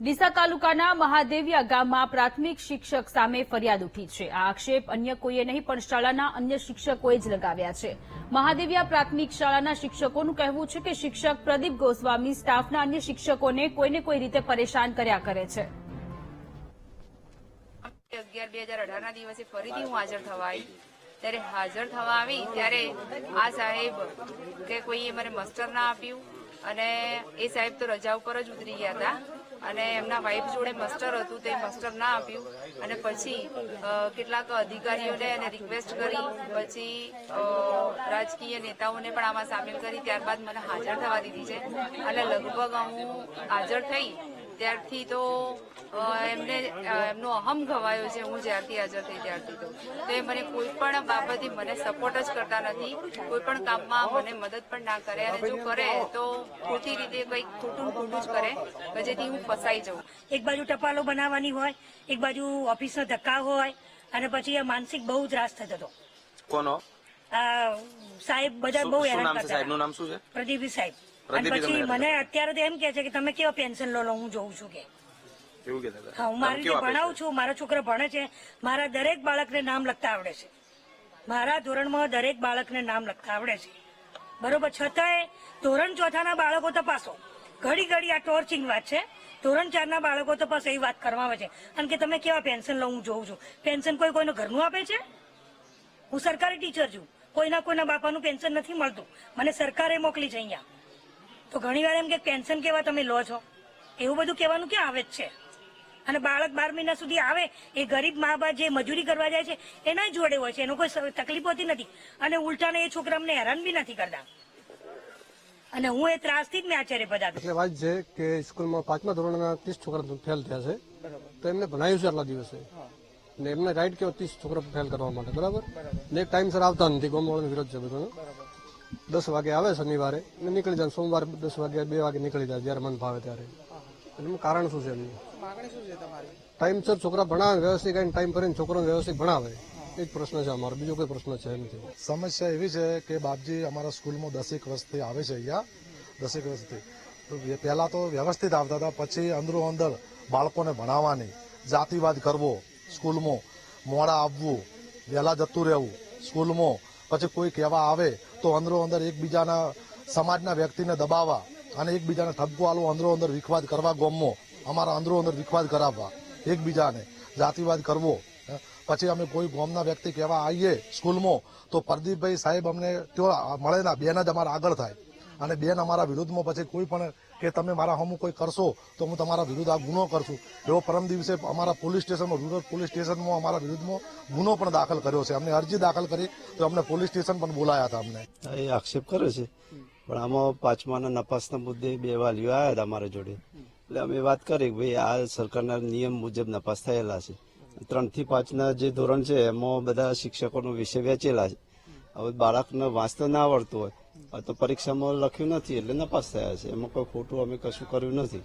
ડીસા તાલુકાના મહાદેવિયા ગામમાં પ્રાથમિક શિક્ષક સામે ફરિયાદ ઉઠી છે. આ આક્ષેપ અન્ય કોઈએ નહીં, પણ શાળાના અન્ય શિક્ષકોએ જ લગાવ્યા છે. મહાદેવિયા પ્રાથમિક શાળાના શિક્ષકોનું કહેવું છે કે શિક્ષક પ્રદીપ ગોસ્વામી સ્ટાફના અન્ય શિક્ષકોને કોઈને કોઈ રીતે પરેશાન કર્યા કરે છે. અગિયાર બે હજાર અઢાર ના દિવસે ફરીથી હું હાજર થવા આવી. ત્યારે હાજર થવા આવી ત્યારે આ સાહેબ કે કોઈએ મને મસ્ટર ના આપ્યું અને એ સાહેબ તો રજા ઉપર જ ઉતરી ગયા હતા. અને એમના વાઇફ જોડે મસ્ટર હતું, તે મસ્ટર ના આપ્યું. અને પછી કેટલાક અધિકારીઓને એને રિક્વેસ્ટ કરી, પછી રાજકીય નેતાઓને પણ આમાં સામેલ કરી. ત્યારબાદ મને હાજર થવા દીધી છે. અને લગભગ હું હાજર થઈ ત્યારથી તો એમને એમનો અહમ ગવાયો છે હું જ્યારથી હાજર થઈ ત્યારથી તો. તો એ મને કોઈ પણ બાબતે મને સપોર્ટ જ કરતા નથી. કોઈ પણ કામમાં મને મદદ પણ ના કરે અને જો કરે તો ખોટી રીતે કંઈક ખોટું ખોટું જ કરે. કે જેથી હું ફસાઈ જાઉં. એક બાજુ ટપાલો બનાવવાની હોય એક બાજુ ઓફિસનો ધક્કા હોય અને પછી આ માનસિક બહુ ત્રાસ થતો હતો. કોનો? આ સાહેબ બધા બહુ હેરાન કરતા સાહેબનું નામ શું છે? પ્રદીપજી સાહેબ. અને પછી મને અત્યારે તો એમ કે છે કે તમે કેવા પેન્શન લો લો હું જોઉં છું કે. એવું હા હું મારી રીતે ભણાવું છું મારા છોકરા ભણે છે. મારા દરેક બાળકને નામ લખતા આવડે છે. મારા ધોરણમાં દરેક બાળકને નામ લખતા આવડે છે. બરોબર છતાંય ધોરણ ચોથાના બાળકો તપાસો. ઘડી ઘડી આ ટોર્ચિંગ વાત છે. ધોરણ ચારના બાળકો તપાસો એ વાત કરવામાં આવે છે. અને કે તમે કેવા પેન્શન લો હું જોઉં છું. પેન્શન કોઈ કોઈનું ઘરનું આપે છે? હું સરકારી ટીચર છું. કોઈના કોઈના બાપાનું પેન્શન નથી મળતું. મને સરકારે મોકલી છે અહીંયા. તો ઘણી વાર એમ કે પેન્શન કેવા તમે લો છો? એવું બધું કહેવાનું ક્યાં આવે જ છે? અને બાળક બાર મહિના સુધી આવે એ ગરીબ મા બાપ જે મજૂરી કરવા જાય છે એના જોડે હોય છે એનો કોઈ તકલીફ હોતી નથી. અને ઉલટાને એ છોકરા અમને હેરાન બી નથી કરતા. અને હું એ ત્રાસથી જ મેં આચાર્ય પદ આપ્યું. એટલે વાત છે કે સ્કૂલમાં પાંચમા ધોરણના ત્રીસ છોકરા ફેલ થયા છે. તો એમને ભણાયું છે આટલા દિવસે. ને એમને રાઈટ કેવો ત્રીસ છોકરા ફેલ કરવા માટે બરાબર? ને ટાઈમસર આવતા નથી ગોમવાળાનો વિરોધ છે બધાનો. દસ વાગે આવે શનિવારે ને નીકળી જાય સોમવારે દસ વાગે બે વાગે નીકળી જાય જ્યારે મન ભાવે ત્યારે. એનું કારણ શું છે એમનું ટાઈમસર છોકરા ભણાવે વ્યવસ્થિત કઈ ટાઈમ કરીને છોકરાને વ્યવસ્થિત ભણાવે. એ જ પ્રશ્ન છે અમારો. બીજો કોઈ પ્રશ્ન છે નથી સમસ્યા એવી છે કે બાપજી અમારા સ્કૂલમાં દસેક વર્ષથી આવે છે અહીંયા. દસેક વર્ષથી. પહેલા તો વ્યવસ્થિત આવતા હતા પછી અંદરો અંદર બાળકોને ભણાવવાની જાતિવાદ કરવો સ્કૂલમાં મોડા આવવું વહેલા જતું રહેવું સ્કૂલમાં પછી કોઈ કહેવા આવે તો અંદરો અંદર એકબીજાના સમાજના વ્યક્તિને દબાવવા અને એકબીજાને ઠપકો આલવો અંદરો અંદર વિખવાદ કરવા ગોમો અમારા અંદરો અંદર વિખવાદ કરાવવા. એકબીજાને જાતિવાદ કરવો. પછી અમે કોઈ ગોમના વ્યક્તિ કહેવા આવીએ સ્કૂલમાં, તો પ્રદીપભાઈ સાહેબ અમને તેઓ મળે ના બેન જ અમારા આગળ થાય. અને બેન અમારા વિરુદ્ધમાં પછી કોઈ પણ કે તમે મારા હમું કોઈ કરશો, તો હું તમારા વિરુદ્ધ આ ગુનો કરશું. એવો પરમ દિવસે અમારા પોલીસ સ્ટેશનમાં, રૂરલ પોલીસ સ્ટેશનમાં અમારા વિરુદ્ધમાં ગુનો પણ દાખલ કર્યો છે. અમને અરજી દાખલ કરી, તો અમને પોલીસ સ્ટેશન પણ બોલાયા હતા અમને. એ આક્ષેપ કરે છે. પણ આમાં પાંચમાના નપાસના મુદ્દે બે વાલીઓ આવ્યા હતા અમારા જોડે. એટલે અમે વાત કરી કે ભાઈ, આ સરકારના નિયમ મુજબ નપાસ થયેલા છે. ત્રણથી પાંચના જે ધોરણ છે, એમાં બધા શિક્ષકોનો વિષય વેચેલા છે. હવે બાળકને વાંચતા ના આવડતું હોય તો પરીક્ષામાં લખ્યું નથી, એટલે નપાસ થયા છે. એમાં કોઈ ખોટું અમે કશું કર્યું નથી.